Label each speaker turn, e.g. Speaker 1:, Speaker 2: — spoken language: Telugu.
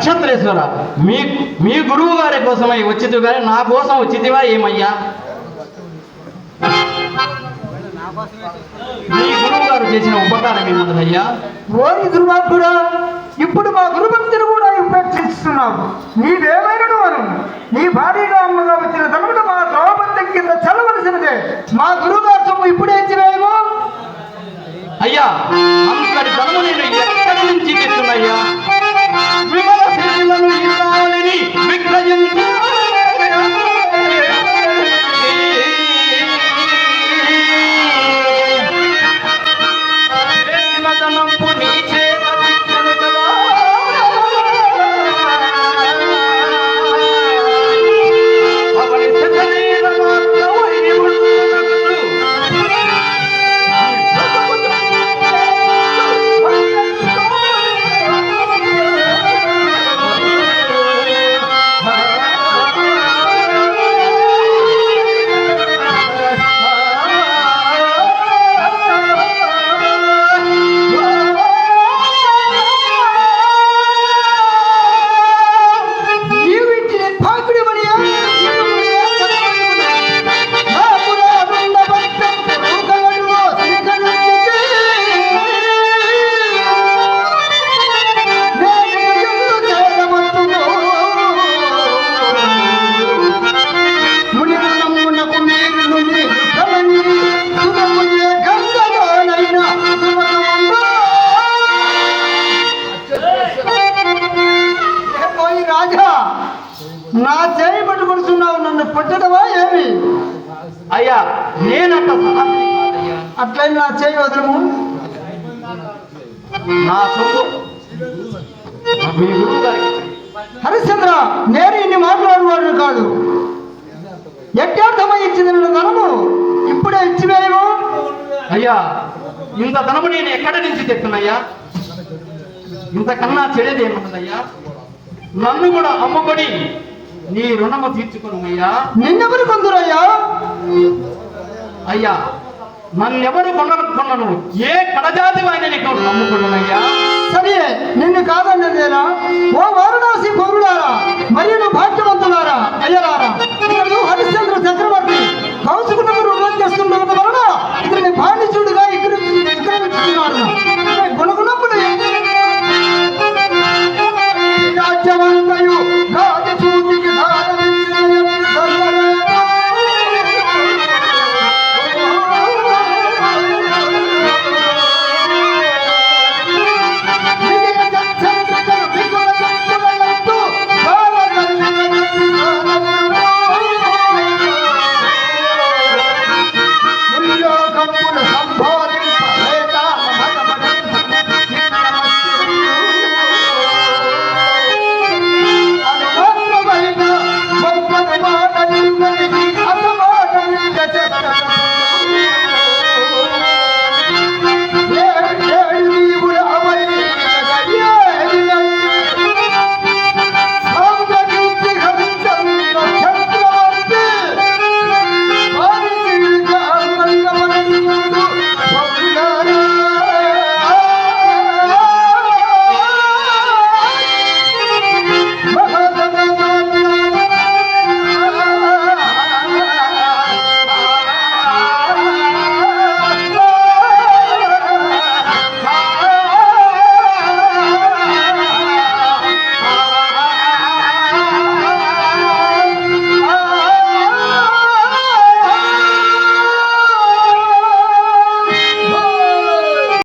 Speaker 1: నక్షత్రేశ్వర మీ మీ గురువు గారి కోసమై వచ్చితు కానీ నా కోసం వచ్చితివా ఏమయ్యా? మీ గురువు గారు చేసిన ఉపకారం ఏముందయ్యా?
Speaker 2: ఓరి దుర్మార్గుడా ఇప్పుడు మా గురుభక్తిని కూడా ఉపేక్షిస్తున్నావు నీవేమైనను నీ
Speaker 1: భార్య ஞானம் నా
Speaker 2: చేయి పట్టుకొడుతున్నావు నన్ను పట్టడమా ఏమి?
Speaker 1: అయ్యా నేనట్ట సాహసి
Speaker 2: అట్లయినా నా చేయి వదలము?
Speaker 1: నా సొమ్ము మీ
Speaker 2: హరిశ్చంద్ర నేను ఇన్ని మాట్లాడేవాడు కాదు. ఎట్టార్థమై ఇచ్చింది నన్ను ధనము ఇప్పుడే ఇచ్చివేయము?
Speaker 1: అయ్యా ఇంత ధనము నేను ఎక్కడి నుంచి తెచ్చునయ్యా ఇంతకన్నా చెడేది ఏమన్నదయ్యా? నన్ను కూడా అమ్ముకొని నీ రుణము తీర్చుకున్నాయ్యా
Speaker 2: నిన్నెవరు కొందరయ్యా?
Speaker 1: అయ్యా నన్నెవరు కొనను ఏ కడజాతి వాడిని నీకు నమ్ముకున్నానయ్యా
Speaker 2: సరే నిన్ను కాదన్నదేనా ఓ వారణాసి అయ్యలారా